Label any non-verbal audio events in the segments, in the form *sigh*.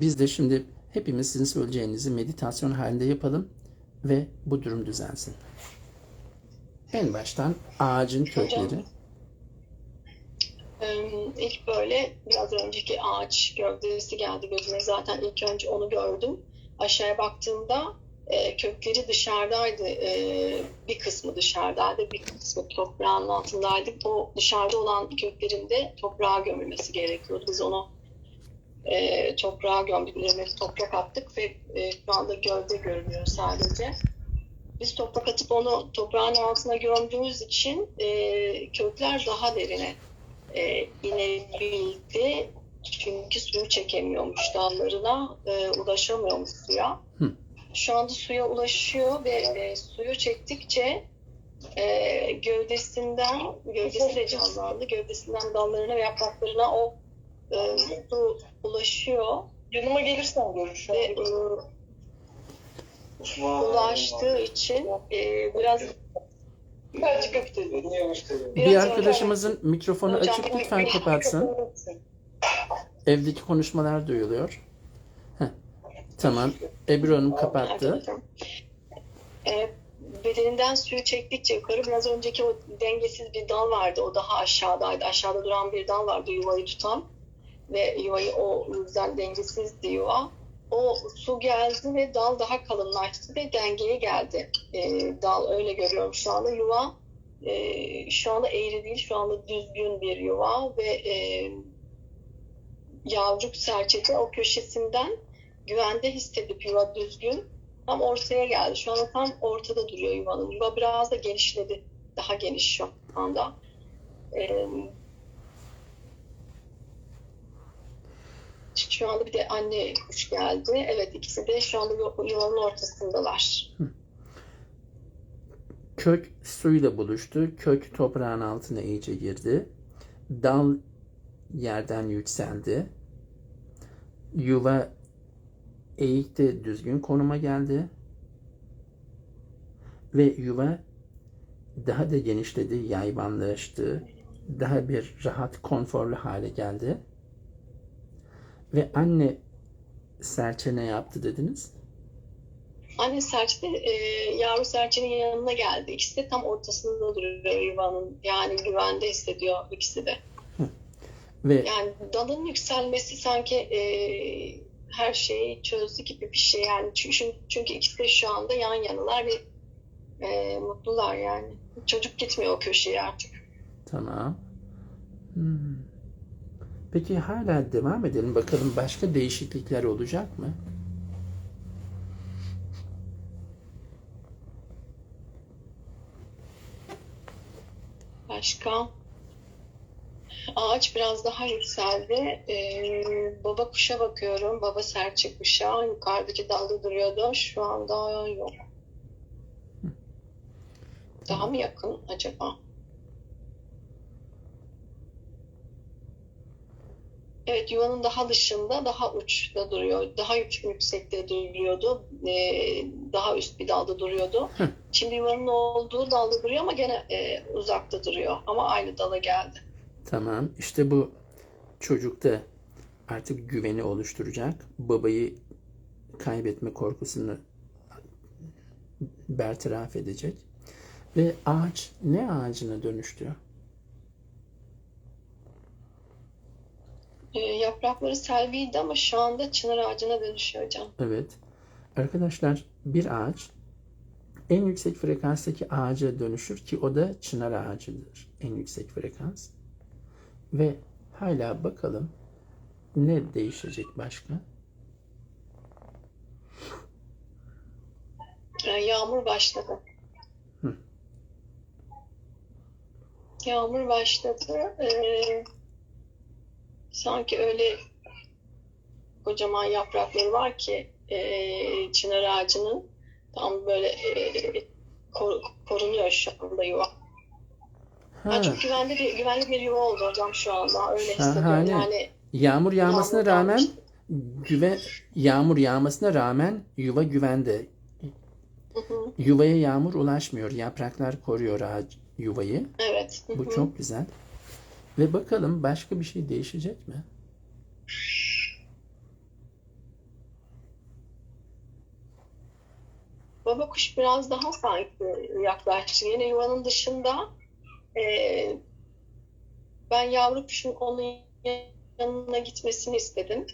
Biz de şimdi hepimiz sizin söyleyeceğinizi meditasyon halinde yapalım ve bu durum düzelsin. En baştan ağacın kökleri. İlk böyle biraz önceki ağaç gövdesi geldi gözüme. Zaten ilk önce onu gördüm. Aşağıya baktığımda e, kökleri dışarıdaydı. E, bir kısmı dışarıdaydı, bir kısmı toprağın altındaydı. O dışarıda olan köklerin de toprağa gömülmesi gerekiyordu. Biz onu e, toprağa gömdük. Üzerine toprak attık ve e, şu anda gövde görünüyor sadece. Biz toprak atıp onu toprağın altına gömdüğümüz için e, kökler daha derine e, inebildi. Çünkü suyu çekemiyormuş dallarına, e, ulaşamıyormuş suya. Hı. Şu anda suya ulaşıyor ve e, suyu çektikçe e, gövdesinden, gövdesi de canlandı. Gövdesinden dallarına ve yapraklarına o e, su ulaşıyor. Yanıma gelirsen görüşürüz. Ve e, ulaştığı için e, biraz Birazcık öpteli. Bir arkadaşımızın mikrofonu Hocam, açık lütfen kapatsın. Evdeki konuşmalar duyuluyor. Heh. Tamam. Ebru Hanım kapattı. E, bedeninden suyu çektikçe yukarı biraz önceki o dengesiz bir dal vardı. O daha aşağıdaydı. Aşağıda duran bir dal vardı yuvayı tutan. Ve yuvayı o yüzden dengesizdi yuva. O su geldi ve dal daha kalınlaştı ve dengeye geldi. E, dal öyle görüyorum şu anda. Yuva e, şu anda eğri değil, şu anda düzgün bir yuva ve e, yavrucuk serçede o köşesinden güvende hissedip yuva düzgün tam ortaya geldi. Şu anda tam ortada duruyor yuvanın. Yuva biraz da genişledi. Daha geniş şu anda. Ee, şu anda bir de anne kuş geldi. Evet ikisi de şu anda yu- yuvanın ortasındalar. Kök suyla buluştu. Kök toprağın altına iyice girdi. Dal yerden yükseldi. Yuva eğikte düzgün konuma geldi. Ve yuva daha da genişledi, yayvanlaştı. Daha bir rahat, konforlu hale geldi. Ve anne serçe ne yaptı dediniz? Anne serçe de e, yavru serçenin yanına geldi. İkisi de tam ortasında duruyor yuvanın. Yani güvende hissediyor ikisi de. Ve Yani dalın yükselmesi sanki e, her şeyi çözdü gibi bir şey yani çünkü, çünkü ikisi de şu anda yan yanalar ve e, mutlular yani. Çocuk gitmiyor o köşeye artık. Tamam. Hmm. Peki hala devam edelim. Bakalım başka değişiklikler olacak mı? Başka? Ağaç biraz daha yükseldi. E, baba kuşa bakıyorum. Baba serçe kuşa. Yukarıdaki dalda duruyordu. Şu anda yok. Daha mı yakın acaba? Evet, yuvanın daha dışında, daha uçta duruyor. Daha yük- yüksekte duruyordu. Ee, daha üst bir dalda duruyordu. Hı. Şimdi yuvanın olduğu dalda duruyor ama gene e, uzakta duruyor. Ama aynı dala geldi. Tamam. İşte bu çocukta artık güveni oluşturacak. Babayı kaybetme korkusunu bertaraf edecek. Ve ağaç ne ağacına dönüştü? Ee, yaprakları selviydi ama şu anda çınar ağacına dönüşüyor hocam. Evet. Arkadaşlar bir ağaç en yüksek frekanstaki ağaca dönüşür ki o da çınar ağacıdır. En yüksek frekans. Ve hala bakalım ne değişecek başka? Ee, yağmur başladı. Hı. Yağmur başladı. Ee, sanki öyle kocaman yaprakları var ki e, çınar ağacının tam böyle e, kor- korunuyor şu anda yuva. Ha, Yani çok güvenli bir güvenli bir yuva oldu hocam şu anda. Öyle hissediyorum. Şahane. Yani yağmur yağmasına Yağmurdan rağmen güve yağmur yağmasına rağmen yuva güvende. Hı hı, Yuvaya yağmur ulaşmıyor. Yapraklar koruyor ağaç yuvayı. evet. Hı Bu çok güzel. Ve bakalım başka bir şey değişecek mi? Baba kuş biraz daha sanki yaklaştı. Yine yuvanın dışında e, ben yavru kuşun onun yanına gitmesini istedim.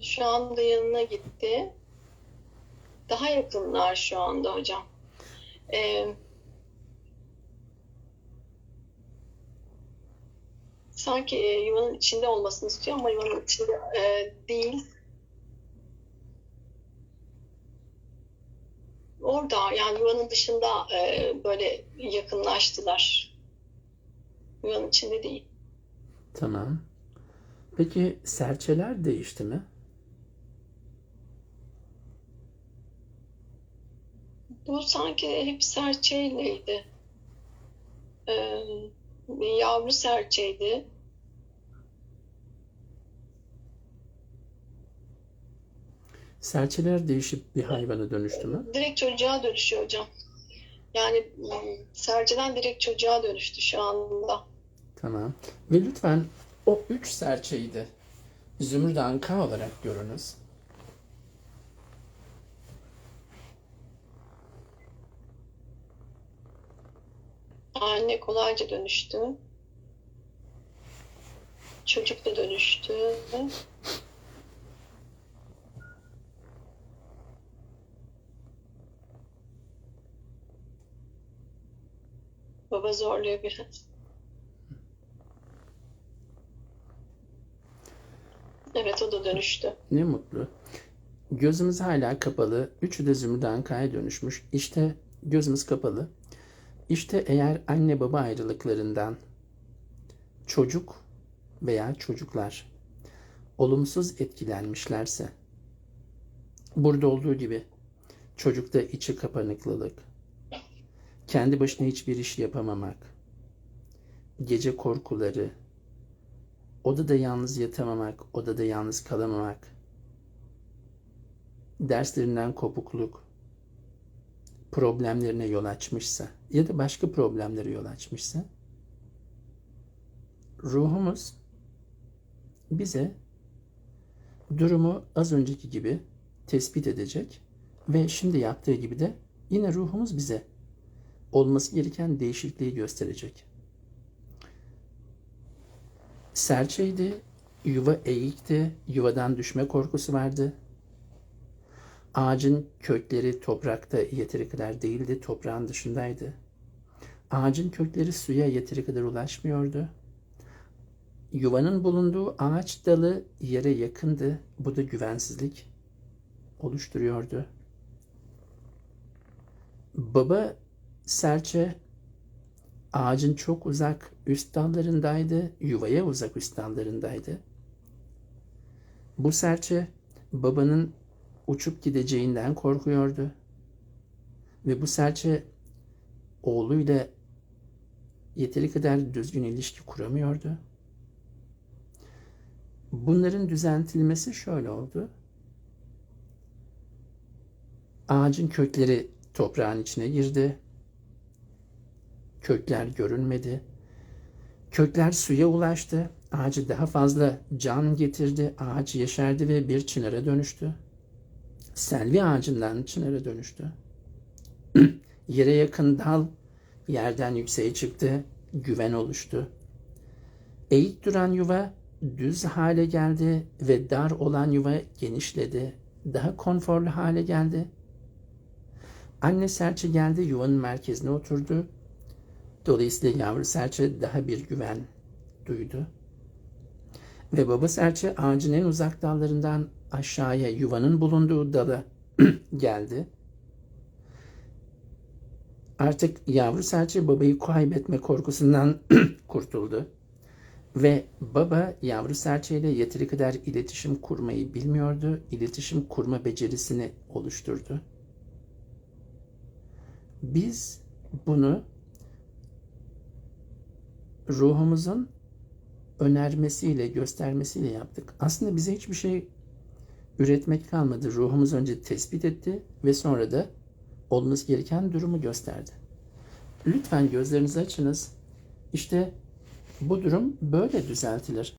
Şu anda yanına gitti. Daha yakınlar şu anda hocam. Ee, sanki e, yuvanın içinde olmasını istiyor ama yuvanın içinde e, değil. Orada yani yuvanın dışında e, böyle yakınlaştılar. Yuvanın içinde değil. Tamam. Peki serçeler değişti mi? Bu sanki hep serçeyleydi. Ee, yavru serçeydi. Serçeler değişip bir hayvana dönüştü mü? Direkt çocuğa dönüşüyor hocam. Yani m, serçeden direkt çocuğa dönüştü şu anda. Tamam. Ve lütfen o üç serçeyi de zümrüt anka olarak görünüz. Anne kolayca dönüştü. Çocuk da dönüştü. Baba zorluyor biraz. Evet o da dönüştü. Ne mutlu. Gözümüz hala kapalı. Üçü de zümrüt ankaya dönüşmüş. İşte gözümüz kapalı. İşte eğer anne baba ayrılıklarından çocuk veya çocuklar olumsuz etkilenmişlerse burada olduğu gibi çocukta içi kapanıklılık, kendi başına hiçbir iş yapamamak, gece korkuları, odada yalnız yatamamak, odada yalnız kalamamak, derslerinden kopukluk, problemlerine yol açmışsa ya da başka problemlere yol açmışsa ruhumuz bize durumu az önceki gibi tespit edecek ve şimdi yaptığı gibi de yine ruhumuz bize olması gereken değişikliği gösterecek. Serçeydi, yuva eğikti, yuvadan düşme korkusu vardı. Ağacın kökleri toprakta yeteri kadar değildi, toprağın dışındaydı. Ağacın kökleri suya yeteri kadar ulaşmıyordu. Yuvanın bulunduğu ağaç dalı yere yakındı. Bu da güvensizlik oluşturuyordu. Baba serçe ağacın çok uzak üst dallarındaydı, yuvaya uzak üst dallarındaydı. Bu serçe babanın uçup gideceğinden korkuyordu. Ve bu serçe oğluyla yeteri kadar düzgün ilişki kuramıyordu. Bunların düzeltilmesi şöyle oldu. Ağacın kökleri toprağın içine girdi. Kökler görünmedi. Kökler suya ulaştı. Ağacı daha fazla can getirdi. Ağaç yeşerdi ve bir çınara dönüştü. Selvi ağacından çınara dönüştü. *clears throat* Yere yakın dal yerden yükseğe çıktı. Güven oluştu. Eğik duran yuva düz hale geldi ve dar olan yuva genişledi. Daha konforlu hale geldi. Anne serçe geldi yuvanın merkezine oturdu. Dolayısıyla yavru serçe daha bir güven duydu. Ve baba serçe ağacın en uzak dallarından aşağıya yuvanın bulunduğu dala *clears throat* geldi. Artık yavru serçe babayı kaybetme korkusundan *clears throat* kurtuldu. Ve baba yavru serçeyle yeteri kadar iletişim kurmayı bilmiyordu. İletişim kurma becerisini oluşturdu. Biz bunu ruhumuzun önermesiyle, göstermesiyle yaptık. Aslında bize hiçbir şey üretmek kalmadı. Ruhumuz önce tespit etti ve sonra da olması gereken durumu gösterdi. Lütfen gözlerinizi açınız. İşte bu durum böyle düzeltilir.